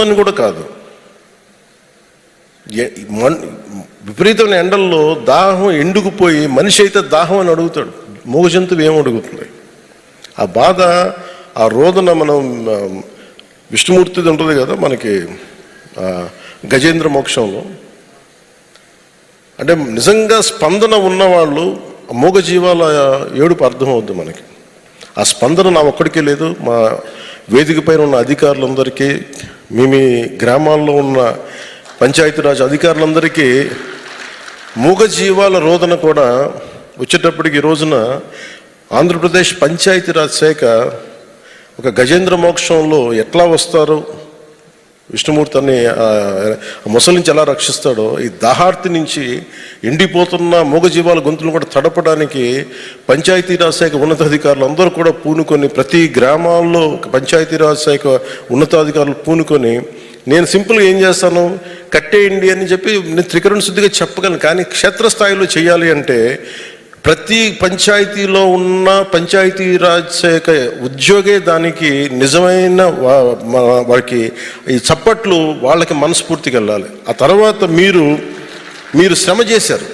అని కూడా కాదు. విపరీతమైన ఎండల్లో దాహం ఎండుకుపోయి మనిషి అయితే దాహం అని అడుగుతాడు. మూగ జంతువు ఏం అడుగుతుంది? ఆ బాధ ఆ రోదన మనం విష్ణుమూర్తిది ఉంటుంది కదా మనకి గజేంద్ర మోక్షంలో. అంటే నిజంగా స్పందన ఉన్నవాళ్ళు మూగ జీవాల ఏడుపు అర్థమవుద్ది మనకి. ఆ స్పందన నా ఒక్కడికే లేదు. మా వేదిక పైన ఉన్న అధికారులందరికీ మీ మీ గ్రామాల్లో ఉన్న పంచాయతీరాజ్ అధికారులందరికీ మూగజీవాల రోదన కూడా వచ్చేటప్పటికి ఈ రోజున ఆంధ్రప్రదేశ్ పంచాయతీరాజ్ శాఖ ఒక గజేంద్ర మోక్షంలో ఎట్లా వస్తారు? విష్ణుమూర్తి అని ముసలి నుంచి ఎలా రక్షిస్తాడో ఈ దాహార్తి నుంచి ఎండిపోతున్న మూగజీవాల గొంతులు కూడా తడపడానికి పంచాయతీరాజ్ శాఖ ఉన్నతాధికారులు అందరూ కూడా పూనుకొని ప్రతి గ్రామాల్లో పంచాయతీరాజ్ శాఖ ఉన్నతాధికారులు పూనుకొని నేను సింపుల్గా ఏం చేస్తాను? కట్టేయండి అని చెప్పి నేను త్రికరణ శుద్ధిగా చెప్పగలను కానీ క్షేత్రస్థాయిలో చేయాలి అంటే ప్రతి పంచాయతీలో ఉన్న పంచాయతీరాజ్ శాఖ ఉద్యోగే దానికి నిజమైన వారికి ఈ చప్పట్లు వాళ్ళకి మనస్ఫూర్తికి వెళ్ళాలి. ఆ తర్వాత మీరు మీరు శ్రమ చేశారు.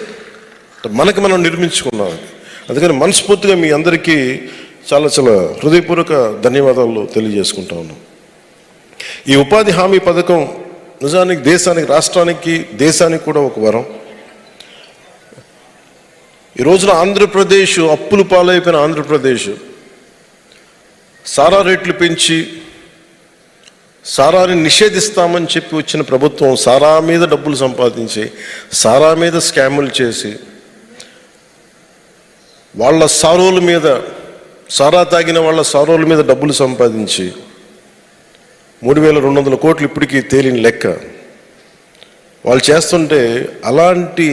మనకి మనం నిర్మించుకున్నాం అందుకని మనస్ఫూర్తిగా మీ అందరికీ చాలా చాలా హృదయపూర్వక ధన్యవాదాలు తెలియజేసుకుంటా ఉన్నాం. ఈ ఉపాధి హామీ పథకం నిజానికి దేశానికి రాష్ట్రానికి దేశానికి కూడా ఒక వరం. ఈ రోజున ఆంధ్రప్రదేశ్ అప్పులు పాలైపోయిన ఆంధ్రప్రదేశ్. సారా రేట్లు పెంచి సారాని నిషేధిస్తామని చెప్పి వచ్చిన ప్రభుత్వం సారా మీద డబ్బులు సంపాదించి సారా మీద స్కాములు చేసి వాళ్ళ సారోల మీద సారా తాగిన వాళ్ళ సారోల మీద డబ్బులు సంపాదించి మూడు వేల రెండు వందల కోట్లు ఇప్పటికీ తేలిన లెక్క. వాళ్ళు చేస్తుంటే అలాంటి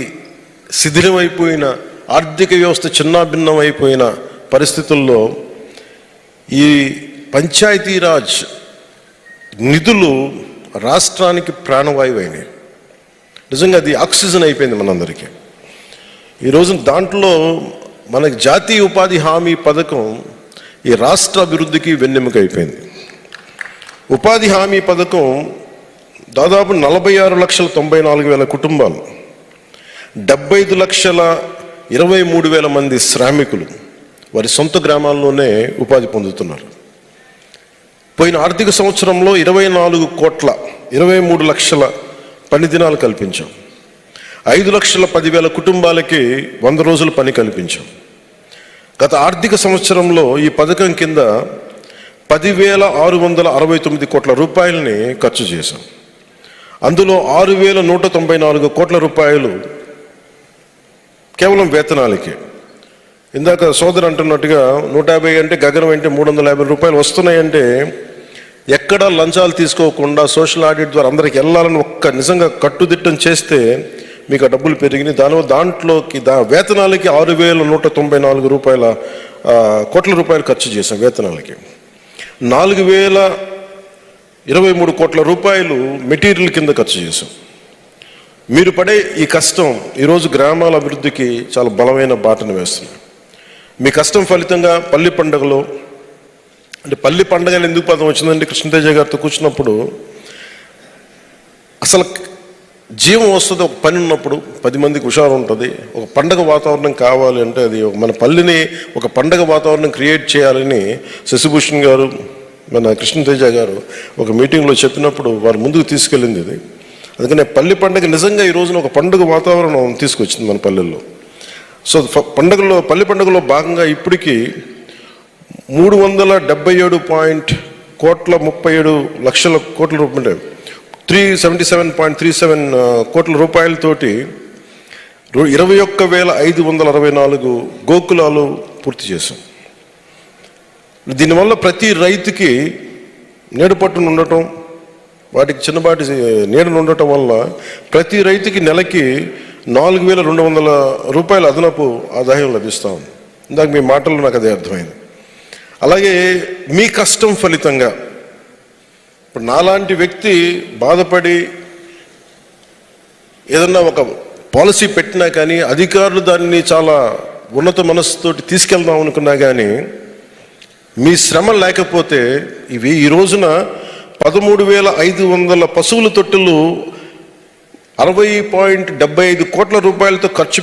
శిథిలమైపోయిన ఆర్థిక వ్యవస్థ చిన్నాభిన్నం అయిపోయిన పరిస్థితుల్లో ఈ పంచాయతీరాజ్ నిధులు రాష్ట్రానికి ప్రాణవాయువు అయినాయి నిజంగా అది ఆక్సిజన్ అయిపోయింది మనందరికీ. ఈరోజు దాంట్లో మనకి జాతీయ ఉపాధి హామీ పథకం ఈ రాష్ట్ర అభివృద్ధికి వెన్నెముక అయిపోయింది ఉపాధి హామీ పథకం దాదాపు నలభై ఆరు లక్షల తొంభై నాలుగు వేల కుటుంబాలు డెబ్బై ఐదు లక్షల ఇరవై మూడు వేల మంది శ్రామికులు వారి సొంత గ్రామాల్లోనే ఉపాధి పొందుతున్నారు. పోయిన ఆర్థిక సంవత్సరంలో ఇరవై నాలుగు కోట్ల ఇరవై మూడు లక్షల పని దినాలు కల్పించాం. ఐదు లక్షల పదివేల కుటుంబాలకి వంద రోజుల పని కల్పించాం. గత ఆర్థిక సంవత్సరంలో ఈ పథకం కింద పదివేల ఆరు వందల అరవై తొమ్మిది కోట్ల రూపాయలని ఖర్చు చేశాం. అందులో ఆరు వేల నూట తొంభై నాలుగు కోట్ల రూపాయలు కేవలం వేతనాలకి. ఇందాక సోదరు అంటున్నట్టుగా నూట యాభై అంటే గగనం అంటే మూడు వందల యాభై రూపాయలు వస్తున్నాయంటే ఎక్కడ లంచాలు తీసుకోకుండా సోషల్ ఆడిట్ ద్వారా అందరికి వెళ్ళాలని ఒక్క నిజంగా కట్టుదిట్టం చేస్తే మీకు ఆ డబ్బులు పెరిగినాయి. దానివల్ల దాంట్లోకి దా వేతనాలకి ఆరు వేల నూట తొంభై నాలుగు రూపాయల కోట్ల రూపాయలు ఖర్చు చేశాం వేతనాలకి. నాలుగు వేల ఇరవై మూడు కోట్ల రూపాయలు మెటీరియల్ కింద ఖర్చు చేశాం. మీరు పడే ఈ కష్టం ఈరోజు గ్రామాల అభివృద్ధికి చాలా బలమైన బాటను వేస్తుంది. మీ కష్టం ఫలితంగా పల్లి పండుగలో అంటే పల్లి పండుగలు ఎందుకు పదం వచ్చిందంటే కృష్ణతేజ గారితో కూర్చున్నప్పుడు అసలు జీవం వస్తుంది ఒక పని ఉన్నప్పుడు పది మందికి హుషారు ఉంటుంది ఒక పండగ వాతావరణం కావాలి అంటే అది మన పల్లిని ఒక పండగ వాతావరణం క్రియేట్ చేయాలని శశిభూషణ్ గారు మన కృష్ణతేజ గారు ఒక మీటింగ్లో చెప్పినప్పుడు వారు ముందుకు తీసుకెళ్ళింది ఇది. అందుకనే పల్లి పండుగ నిజంగా ఈ రోజున ఒక పండుగ వాతావరణం తీసుకొచ్చింది మన పల్లెల్లో. సో పండుగలో పల్లి పండుగలో భాగంగా ఇప్పటికీ మూడు వందల డెబ్బై ఏడు పాయింట్ కోట్ల ముప్పై ఏడు లక్షల కోట్ల రూపాయలు three seventy seven point three seven కోట్ల రూపాయలతోటి ఇరవై ఒక్క వేల ఐదు వందల అరవై నాలుగు గోకులాలు పూర్తి చేశాం. దీనివల్ల ప్రతి రైతుకి నేడుపట్టును ఉండటం వాటికి చిన్నపాటి నీడను ఉండటం వల్ల ప్రతి రైతుకి నెలకి నాలుగు వేల రెండు వందల రూపాయల అదనపు ఆదాయం లభిస్తూ ఉంది. ఇందాక మీ మాటల్లో నాకు అదే అర్థమైంది. అలాగే మీ కష్టం ఫలితంగా ఇప్పుడు నాలాంటి వ్యక్తి బాధపడి ఏదన్నా ఒక పాలసీ పెట్టినా కానీ అధికారులు దాన్ని చాలా ఉన్నత మనస్సుతోటి తీసుకెళ్దాం అనుకున్నా కానీ మీ శ్రమ లేకపోతే ఇవి ఈ రోజున పదమూడు వేల ఐదు వందల పశువుల తొట్టులు అరవై పాయింట్ డెబ్బై ఐదు కోట్ల రూపాయలతో ఖర్చు